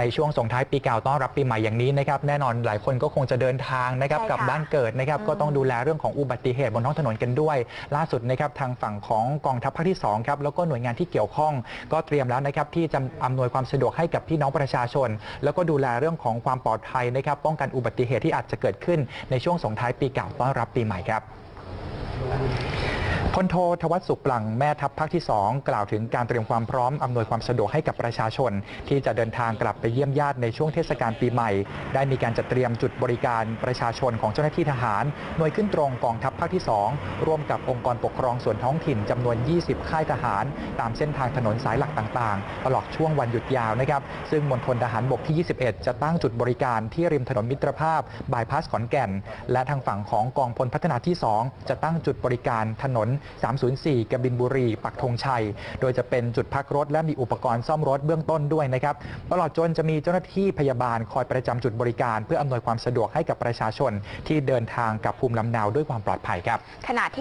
ในช่วงส่งท้ายปีเก่าต้อนรับปีใหม่อย่างนี้นะครับแน่นอนหลายคนก็คงจะเดินทางนะครับใช่ค่ะกลับบ้านเกิดนะครับอืมก็ต้องดูแลเรื่องของอุบัติเหตุบนท้องถนนกันด้วย ล่าสุดนะครับทางฝั่งของกองทัพภาคที่2ครับแล้วก็หน่วยงานที่เกี่ยวข้อง ก็เตรียมแล้วนะครับที่จะอำนวยความสะดวกให้กับพี่น้องประชาชน แล้วก็ดูแลเรื่องของความปลอดภัยนะครับป้องกันอุบัติเหตุที่อาจจะเกิดขึ้นในช่วงส่งท้ายปีเก่าต้อนรับปีใหม่ครับ พลโททวัชสุขปลังแม่ทัพภาคที่ 2 กล่าวถึงการเตรียมความพร้อมอำนวยความสะดวกให้กับประชาชน ที่จะเดินทางกลับไปเยี่ยมญาติในช่วงเทศกาลปีใหม่ ได้มีการจัดเตรียมจุดบริการประชาชนของเจ้าหน้าที่ทหาร หน่วยขึ้นตรงกองทัพภาคที่ 2 ร่วมกับองค์กรปกครองส่วนท้องถิ่นจำนวน 20 ค่ายทหาร ตามเส้นทางถนนสายหลักต่างๆ ตลอดช่วงวันหยุดยาวนะครับซึ่งมณฑลทหารบกที่ 21 จะตั้งจุดบริการที่ริมถนนมิตรภาพบายพาสขอนแก่น และทางฝั่งของกองพลพัฒนาที่ 2 จะตั้งจุดบริการถนน304 กบินบุรี ปักธงชัย โดยจะเป็นจุดพักรถ และมีอุปกรณ์ซ่อมรถเบื้องต้นด้วยนะครับ ตลอดจนจะมีเจ้าหน้าที่พยาบาลคอยประจำจุดบริการ เพื่ออำนวยความสะดวกให้กับประชาชนที่เดินทางกับภูมิลำเนาด้วยความปลอดภัยครับขณะที่